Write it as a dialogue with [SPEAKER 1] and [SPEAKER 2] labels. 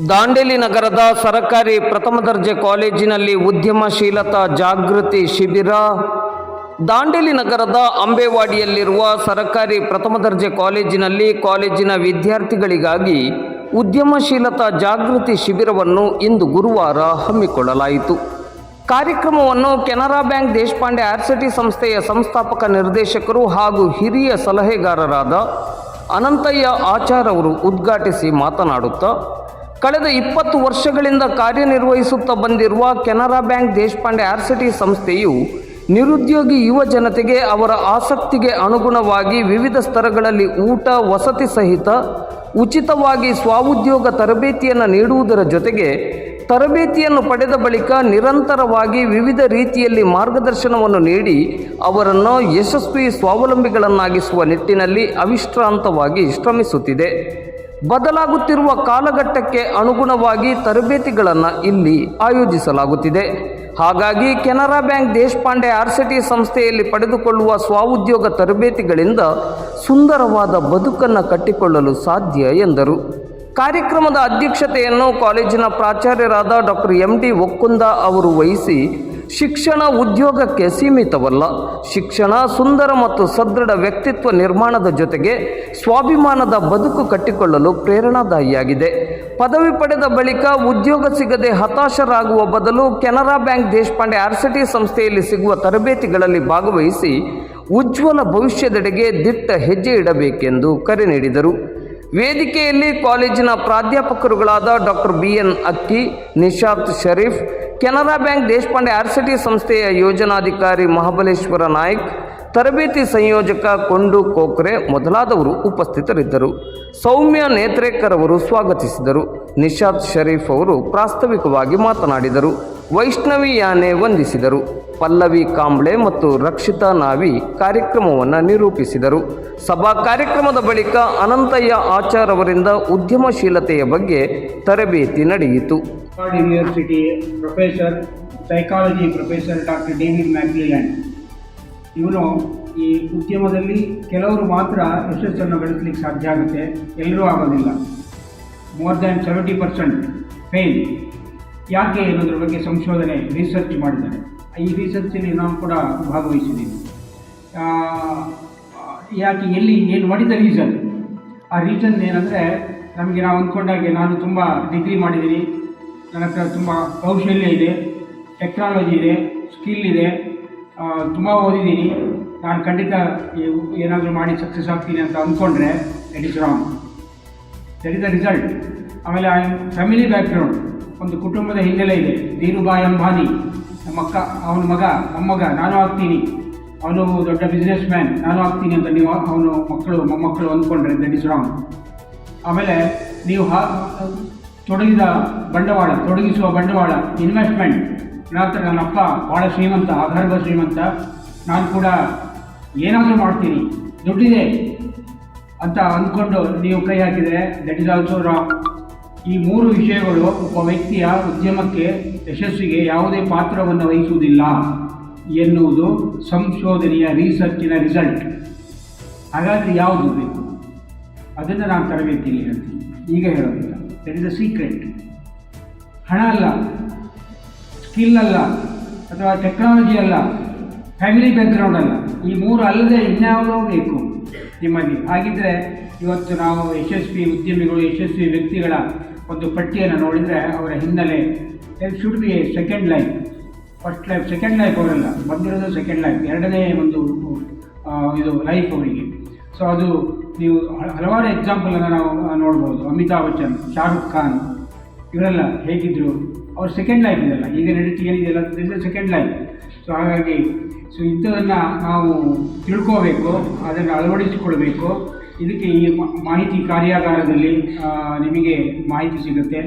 [SPEAKER 1] ದಾಂಡೇಲಿ ನಗರದ ಸರಕಾರಿ ಪ್ರಥಮ ದರ್ಜೆ ಕಾಲೇಜಿನಲ್ಲಿ ಉದ್ಯಮಶೀಲತಾ ಜಾಗೃತಿ ಶಿಬಿರ. ದಾಂಡೇಲಿ ನಗರದ ಅಂಬೇವಾಡಿಯಲ್ಲಿರುವ ಸರಕಾರಿ ಪ್ರಥಮ ದರ್ಜೆ ಕಾಲೇಜಿನಲ್ಲಿ ಕಾಲೇಜಿನ ವಿದ್ಯಾರ್ಥಿಗಳಿಗಾಗಿ ಉದ್ಯಮಶೀಲತಾ ಜಾಗೃತಿ ಶಿಬಿರವನ್ನು ಇಂದು ಗುರುವಾರ ಹಮ್ಮಿಕೊಳ್ಳಲಾಯಿತು. ಕಾರ್ಯಕ್ರಮವನ್ನು ಕೆನರಾ ಬ್ಯಾಂಕ್ ದೇಶಪಾಂಡೆ ಆರ್ಸಿಟಿ ಸಂಸ್ಥೆಯ ಸಂಸ್ಥಾಪಕ ನಿರ್ದೇಶಕರು ಹಾಗೂ ಹಿರಿಯ ಸಲಹೆಗಾರರಾದ ಅನಂತಯ್ಯ ಆಚಾರ್ ಅವರು ಉದ್ಘಾಟಿಸಿ ಮಾತನಾಡುತ್ತಾ ಕಳೆದ ಇಪ್ಪತ್ತು ವರ್ಷಗಳಿಂದ ಕಾರ್ಯನಿರ್ವಹಿಸುತ್ತಾ ಬಂದಿರುವ Canara bank Deshpande R SETI ಸಂಸ್ಥೆಯು ನಿರುದ್ಯೋಗಿ ಯುವ ಜನತೆಗೆ ಅವರ ಆಸಕ್ತಿಗೆ ಅನುಗುಣವಾಗಿ ವಿವಿಧ ಸ್ತರಗಳಲ್ಲಿ ಊಟ, ವಸತಿ ಸಹಿತ ಉಚಿತವಾಗಿ ಸ್ವಉದ್ಯೋಗ ತರಬೇತಿಯನ್ನು ನೀಡುವುದರ ಜೊತೆಗೆ ತರಬೇತಿಯನ್ನು ಪಡೆದ ಬಳಿಕ ನಿರಂತರವಾಗಿ ವಿವಿಧ ರೀತಿಯಲ್ಲಿ ಮಾರ್ಗದರ್ಶನವನ್ನು ನೀಡಿ ಅವರನ್ನು ಯಶಸ್ವಿ ಸ್ವಾವಲಂಬಿಗಳನ್ನಾಗಿಸುವ ನಿಟ್ಟಿನಲ್ಲಿ ಅವಿಶ್ರಾಂತವಾಗಿ ಶ್ರಮಿಸುತ್ತಿದೆ. ಬದಲಾಗುತ್ತಿರುವ ಕಾಲಘಟ್ಟಕ್ಕೆ ಅನುಗುಣವಾಗಿ ತರಬೇತಿಗಳನ್ನು ಇಲ್ಲಿ ಆಯೋಜಿಸಲಾಗುತ್ತಿದೆ. ಹಾಗಾಗಿ Canara bank Deshpande R C T ಸಂಸ್ಥೆಯಲ್ಲಿ ಪಡೆದುಕೊಳ್ಳುವ ಸ್ವಉದ್ಯೋಗ ತರಬೇತಿಗಳಿಂದ ಸುಂದರವಾದ ಬದುಕನ್ನು ಕಟ್ಟಿಕೊಳ್ಳಲು ಸಾಧ್ಯ ಎಂದರು. ಕಾರ್ಯಕ್ರಮದ ಅಧ್ಯಕ್ಷತೆಯನ್ನು ಕಾಲೇಜಿನ ಪ್ರಾಚಾರ್ಯರಾದ ಡಾಕ್ಟರ್ ಎಂ ಡಿ ಒಕ್ಕುಂದ ಅವರು ವಹಿಸಿ ಶಿಕ್ಷಣ ಉದ್ಯೋಗಕ್ಕೆ ಸೀಮಿತವಲ್ಲ. ಶಿಕ್ಷಣ ಸುಂದರ ಮತ್ತು ಸದೃಢ ವ್ಯಕ್ತಿತ್ವ ನಿರ್ಮಾಣದ ಜೊತೆಗೆ ಸ್ವಾಭಿಮಾನದ ಬದುಕು ಕಟ್ಟಿಕೊಳ್ಳಲು ಪ್ರೇರಣಾದಾಯಿಯಾಗಿದೆ. ಪದವಿ ಪಡೆದ ಬಳಿಕ ಉದ್ಯೋಗ ಸಿಗದೆ ಹತಾಶರಾಗುವ ಬದಲು ಕೆನರಾ ಬ್ಯಾಂಕ್ ದೇಶಪಾಂಡೆ ಆರ್ಸಿಟಿ ಸಂಸ್ಥೆಯಲ್ಲಿ ಸಿಗುವ ತರಬೇತಿಗಳಲ್ಲಿ ಭಾಗವಹಿಸಿ ಉಜ್ವಲ ಭವಿಷ್ಯದೆಡೆಗೆ ದಿಟ್ಟ ಹೆಜ್ಜೆ ಇಡಬೇಕೆಂದು ಕರೆ ನೀಡಿದರು. ವೇದಿಕೆಯಲ್ಲಿ ಕಾಲೇಜಿನ ಪ್ರಾಧ್ಯಾಪಕರುಗಳಾದ doctor B N Akki, Nishat Sharif Canara bank Deshpande RSETI ಸಂಸ್ಥೆಯ ಯೋಜನಾಧಿಕಾರಿ ಮಹಾಬಲೇಶ್ವರ ನಾಯ್ಕ್, ತರಬೇತಿ ಸಂಯೋಜಕ ಕೊಂಡು ಕೋಕ್ರೆ ಮೊದಲಾದವರು ಉಪಸ್ಥಿತರಿದ್ದರು. ಸೌಮ್ಯ ನೇತ್ರೇಕರ್ ಅವರು ಸ್ವಾಗತಿಸಿದರು. ನಿಶಾತ್ ಶರೀಫ್ ಅವರು ಪ್ರಾಸ್ತಾವಿಕವಾಗಿ ಮಾತನಾಡಿದರು. ವೈಷ್ಣವಿ ಯಾನೆ ವಂದಿಸಿದರು. ಪಲ್ಲವಿ ಕಾಂಬ್ಳೆ ಮತ್ತು ರಕ್ಷಿತಾ ನಾವಿ ಕಾರ್ಯಕ್ರಮವನ್ನು ನಿರೂಪಿಸಿದರು. ಸಭಾ ಕಾರ್ಯಕ್ರಮದ ಬಳಿಕ ಅನಂತಯ್ಯ ಆಚಾರ್ ಅವರಿಂದ ಉದ್ಯಮಶೀಲತೆಯ ಬಗ್ಗೆ ತರಬೇತಿ ನಡೆಯಿತು.
[SPEAKER 2] University professor psychology professor doctor David McClelland ಇವನು ಈ ಉದ್ಯಮದಲ್ಲಿ ಕೆಲವರು ಮಾತ್ರ ಯಶಸ್ಸನ್ನು ಗಳಿಸಲಿಕ್ಕೆ ಸಾಧ್ಯ ಆಗುತ್ತೆ. ಎಲ್ಲರೂ ಆಗೋದಿಲ್ಲ. More than seventy percent fail ಯಾಕೆ ಅನ್ನೋದ್ರ ಬಗ್ಗೆ ಸಂಶೋಧನೆ ರಿಸರ್ಚ್ ಮಾಡಿದ್ದಾರೆ. ಈ ರಿಸರ್ಚಲ್ಲಿ ನಾನು ಕೂಡ ಭಾಗವಹಿಸಿದ್ದೀನಿ. ಯಾಕೆ, ಎಲ್ಲಿ, ಏನು ಮಾಡಿದ ರೀಸನ್ ಆ ರೀಸನ್ ಏನಂದರೆ, ನಮಗೆ ನಾವು ಅಂದ್ಕೊಂಡಾಗೆ ನಾನು ತುಂಬ ಡಿಗ್ರಿ ಮಾಡಿದ್ದೀನಿ. ನನ್ನ ಹತ್ರ ತುಂಬ ಕೌಶಲ್ಯ ಇದೆ ಟೆಕ್ನಾಲಜಿ ಇದೆ ಸ್ಕಿಲ್ ಇದೆ. ತುಂಬ ಓದಿದ್ದೀನಿ. ನಾನು ಖಂಡಿತ ಏನಾದರೂ ಮಾಡಿ ಸಕ್ಸಸ್ ಆಗ್ತೀನಿ ಅಂತ ಅಂದ್ಕೊಂಡ್ರೆ it is wrong that is the result ಆಮೇಲೆ ಐ ಫ್ಯಾಮಿಲಿ ಬ್ಯಾಕ್ಗ್ರೌಂಡ್ ಒಂದು ಕುಟುಂಬದ ಹಿನ್ನೆಲೆ ಇದೆ. ಧೀರುಭಾಯ್ ಅಂಬಾನಿ, ನಮ್ಮ ಅಕ್ಕ, ಅವನ ಮಗ, ಮೊಮ್ಮಗ, ನಾನು ಆಗ್ತೀನಿ. ಅವನು ದೊಡ್ಡ ಬಿಸ್ನೆಸ್ ಮ್ಯಾನ್ ನಾನು ಆಗ್ತೀನಿ ಅಂತ ನೀವು ಅವನು ಮಕ್ಕಳು, ಮೊಮ್ಮಕ್ಕಳು ಅಂದ್ಕೊಂಡ್ರೆ ದಟ್ ಇಸ್ ರಾಂಗ್ ಆಮೇಲೆ ನೀವು ಹಾ, ತೊಡಗಿದ ಬಂಡವಾಳ, ತೊಡಗಿಸುವ ಬಂಡವಾಳ ಇನ್ವೆಸ್ಟ್ಮೆಂಟ್ ನಂತರ ನನ್ನ ಅಪ್ಪ ಭಾಳ ಶ್ರೀಮಂತ ಅಗರ್ಭ ಶ್ರೀಮಂತ. ನಾನು ಕೂಡ ಏನಾದರೂ ಮಾಡ್ತೀನಿ. ದುಡ್ಡಿದೆ. ಅಂತ ಅಂದ್ಕೊಂಡು ನೀವು ಕೈ ಹಾಕಿದರೆ ದಟ್ ಇಸ್ ಆಲ್ಸೋ ರಾಕ್ ಈ ಮೂರು ವಿಷಯಗಳು ಒಬ್ಬ ವ್ಯಕ್ತಿಯ ಉದ್ಯಮಕ್ಕೆ, ಯಶಸ್ಸಿಗೆ ಯಾವುದೇ ಪಾತ್ರವನ್ನು ವಹಿಸುವುದಿಲ್ಲ ಎನ್ನುವುದು ಸಂಶೋಧನೆಯ ರಿಸರ್ಚಿನ ರಿಸಲ್ಟ್ ಹಾಗಾದರೆ ಯಾವುದು ಬೇಕು? ಅದನ್ನು ನಾನು ತರಬೇತಿಯಲ್ಲಿ ಹೇಳ್ತೀನಿ. ಈಗ ಹೇಳೋದಿಲ್ಲ. ದಟ್ ಇಸ್ ಅ ಸೀಕ್ರೆಟ್ ಹಣ ಅಲ್ಲ ಸ್ಕಿಲ್ ಅಲ್ಲ, ಅಥವಾ ಟೆಕ್ನಾಲಜಿ ಅಲ್ಲ ಫ್ಯಾಮಿಲಿ ಬ್ಯಾಕ್ಗ್ರೌಂಡ್ ಅಲ್ಲ. ಈ ಮೂರು ಅಲ್ಲದೆ ಇನ್ಯಾವುದೋ ಬೇಕು. ನಿಮಗೆ ಹಾಗಿದ್ದರೆ ಇವತ್ತು ನಾವು ಯಶಸ್ವಿ ಉದ್ಯಮಿಗಳು, ಯಶಸ್ವಿ ವ್ಯಕ್ತಿಗಳ ಒಂದು ಪಟ್ಟಿಯನ್ನು ನೋಡಿದರೆ ಅವರ ಹಿನ್ನೆಲೆ should be second life first life second life ಅವರಲ್ಲ. ಬಂದಿರೋದು ಸೆಕೆಂಡ್ ಲೈಫ್ ಎರಡನೇ ಒಂದು ಇದು ಲೈಫ್ ಅವರಿಗೆ. ಸೊ ಅದು ನೀವು ಹಲವಾರು ಎಕ್ಸಾಂಪಲನ್ನು ನಾವು ನೋಡ್ಬೋದು. ಅಮಿತಾಬ್ ಬಚ್ಚನ್, ಶಾರುಖ್ ಖಾನ್, ಇವರೆಲ್ಲ ಹೇಗಿದ್ದರು ಅವ್ರ ಸೆಕೆಂಡ್ ಲೈಫ್ ಇದೆಲ್ಲ. ಈಗ ನಡೀತಿ ಏನಿದೆಯಲ್ಲ ಸೆಕೆಂಡ್ ಲೈಫ್ ಸೊ ಹಾಗಾಗಿ ಸೊ ಇಂಥದನ್ನು ನಾವು ತಿಳ್ಕೋಬೇಕು, ಅದನ್ನು ಅಳವಡಿಸಿಕೊಳ್ಬೇಕು. ಇದಕ್ಕೆ ಈ ಮಾಹಿತಿ ಕಾರ್ಯಾಗಾರದಲ್ಲಿ ನಿಮಗೆ ಮಾಹಿತಿ ಸಿಗುತ್ತೆ.